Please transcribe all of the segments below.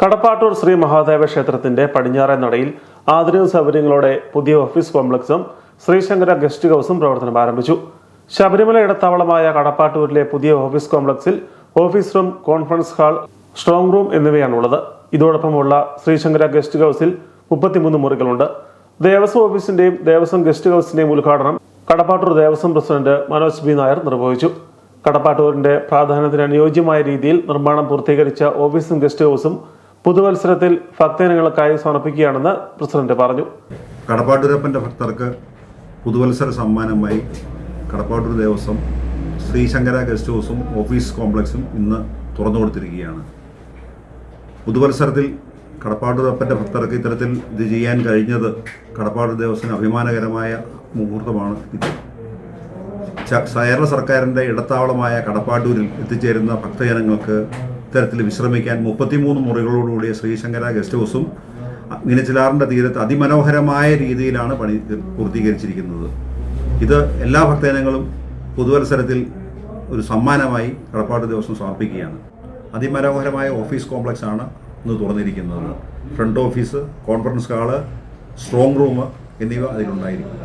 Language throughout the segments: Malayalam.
കടപ്പാട്ടൂർ ശ്രീ മഹാദേവ ക്ഷേത്രത്തിന്റെ പടിഞ്ഞാറേ നടയിൽ ആധുനിക സൗകര്യങ്ങളോടെ പുതിയ ഓഫീസ് കോംപ്ലക്സും ശ്രീശങ്കര ഗസ്റ്റ് ഹൗസും പ്രവർത്തനം ആരംഭിച്ചു. ശബരിമല ഇടത്താവളമായ കടപ്പാട്ടൂരിലെ പുതിയ ഓഫീസ് കോംപ്ലക്സിൽ office room conference hall strong room എന്നിവയാണുള്ളത്. ഇതോടൊപ്പമുള്ള ശ്രീശങ്കര ഗസ്റ്റ് ഹൗസിൽ മുപ്പത്തിമൂന്ന് മുറികളുണ്ട്. ദേവസ്വം ഓഫീസിന്റെയും ദേവസ്വം ഗസ്റ്റ് ഹൗസിന്റെയും ഉദ്ഘാടനം കടപ്പാട്ടൂർ ദേവസ്വം പ്രസിഡന്റ് മനോജ് ബി. നായർ നിർവഹിച്ചു. കടപ്പാട്ടൂരിന്റെ പ്രാധാന്യത്തിന് അനുയോജ്യമായ രീതിയിൽ നിർമ്മാണം പൂർത്തീകരിച്ച ഓഫീസും ഗസ്റ്റ് ഹൗസും പുതുവത്സരത്തിൽ ഭക്തജനങ്ങൾക്കായി സമർപ്പിക്കുകയാണെന്ന് പ്രസിഡന്റ് പറഞ്ഞു. കടപ്പാട്ടൂരപ്പന്റെ ഭക്തർക്ക് പുതുവത്സര സമ്മാനമായി കടപ്പാട്ടൂർ ദേവസ്വം ശ്രീശങ്കര ഗസ്റ്റ് ഹൗസും ഓഫീസ് കോംപ്ലക്സും ഇന്ന് തുറന്നു കൊടുത്തിരിക്കുകയാണ്. പുതുവത്സരത്തിൽ കടപ്പാട്ടൂരപ്പന്റെ ഭക്തർക്ക് ഇത്തരത്തിൽ ഇത് ചെയ്യാൻ കഴിഞ്ഞത് കടപ്പാട്ടൂർ ദേവസ്വത്തിന് അഭിമാനകരമായ മുഹൂർത്തമാണ്. ഇത് കേരള സർക്കാരിന്റെ ഇടത്താവളമായ കടപ്പാട്ടൂരിൽ എത്തിച്ചേരുന്ന ഭക്തജനങ്ങൾക്ക് ഇത്തരത്തിൽ വിശ്രമിക്കാൻ മുപ്പത്തിമൂന്ന് മുറികളോടുകൂടിയ ശ്രീശങ്കര ഗസ്റ്റ് ഹൗസും മീനച്ചിലാറിന്റെ തീരത്ത് അതിമനോഹരമായ രീതിയിലാണ് പണി പൂർത്തീകരിച്ചിരിക്കുന്നത്. ഇത് എല്ലാ ഭക്തജനങ്ങളും പുതുവത്സരത്തിൽ ഒരു സമ്മാനമായി കടപ്പാട് ദിവസം സമർപ്പിക്കുകയാണ്. അതിമനോഹരമായ ഓഫീസ് കോംപ്ലക്സ് ആണ് ഇന്ന് തുറന്നിരിക്കുന്നത്. Front office conference hall strong room എന്നിവ അതിലുണ്ടായിരിക്കും.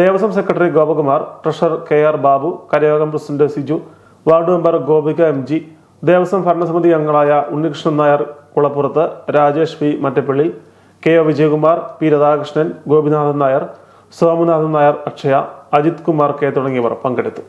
Devaswom secretary Gopakumar treasurer K R Babu Karayogam president Siju ward member Gopika M G Devaswom ഭരണസമിതി അംഗങ്ങളായ Unnikrishnan Nair Kulappurath Rajesh P Mattappally K O Vijayakumar P Radhakrishnan Gopinathan Nair Somanathan Nair Akshaya Ajith Kumar K തുടങ്ങിയവർ പങ്കെടുത്തു.